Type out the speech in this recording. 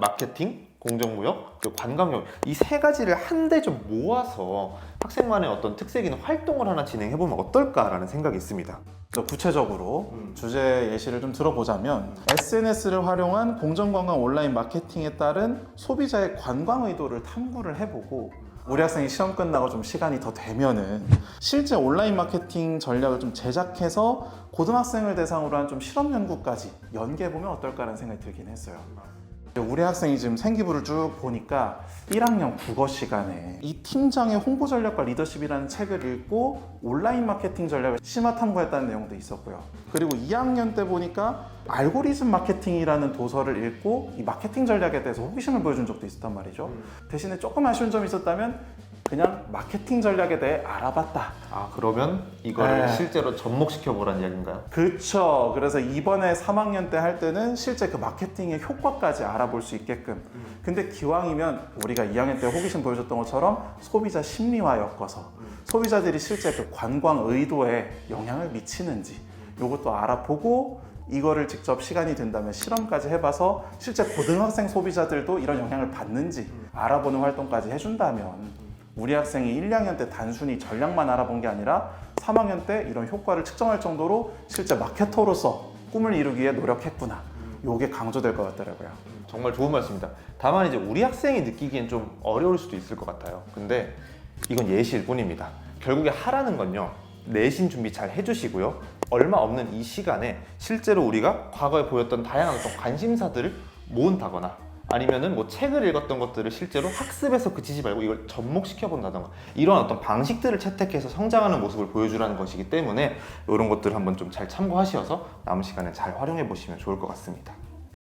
마케팅, 공정무역, 그리고 관광역 이 세 가지를 한데 좀 모아서 학생만의 어떤 특색 있는 활동을 하나 진행해 보면 어떨까라는 생각이 있습니다. 더 구체적으로 음. 주제 예시를 좀 들어보자면 SNS를 활용한 공정관광 온라인 마케팅에 따른 소비자의 관광 의도를 탐구를 해보고 우리 학생이 시험 끝나고 좀 시간이 더 되면은 실제 온라인 마케팅 전략을 좀 제작해서 고등학생을 대상으로 한 좀 실험 연구까지 연계해 보면 어떨까라는 생각이 들긴 했어요. 우리 학생이 지금 생기부를 쭉 보니까 1학년 국어 시간에 이 팀장의 홍보 전략과 리더십이라는 책을 읽고 온라인 마케팅 전략을 심화 탐구했다는 내용도 있었고요. 그리고 2학년 때 보니까 알고리즘 마케팅이라는 도서를 읽고 이 마케팅 전략에 대해서 호기심을 보여준 적도 있었단 말이죠. 대신에 조금 아쉬운 점이 있었다면 그냥 마케팅 전략에 대해 알아봤다. 아 그러면 이거를 네. 실제로 접목시켜 보라는 이야기인가요? 그쵸. 그래서 이번에 3학년 때 할 때는 실제 그 마케팅의 효과까지 알아볼 수 있게끔. 근데 기왕이면 우리가 2학년 때 호기심 보여줬던 것처럼 소비자 심리화 엮어서 소비자들이 실제 그 관광 의도에 영향을 미치는지 이것도 알아보고 이거를 직접 시간이 된다면 실험까지 해봐서 실제 고등학생 소비자들도 이런 영향을 받는지 알아보는 활동까지 해준다면 우리 학생이 1, 2학년 때 단순히 전략만 알아본 게 아니라 3학년 때 이런 효과를 측정할 정도로 실제 마케터로서 꿈을 이루기 위해 노력했구나. 요게 강조될 것 같더라고요. 정말 좋은 말씀입니다. 다만 이제 우리 학생이 느끼기엔 좀 어려울 수도 있을 것 같아요. 근데 이건 예시일 뿐입니다. 결국에 하라는 건요. 내신 준비 잘 해주시고요. 얼마 없는 이 시간에 실제로 우리가 과거에 보였던 다양한 어떤 관심사들을 모은다거나 아니면은 뭐 책을 읽었던 것들을 실제로 학습에서 그치지 말고 이걸 접목시켜 본다던가 이런 어떤 방식들을 채택해서 성장하는 모습을 보여주라는 것이기 때문에 이런 것들을 한번 좀 잘 참고하셔서 남은 시간에 잘 활용해 보시면 좋을 것 같습니다.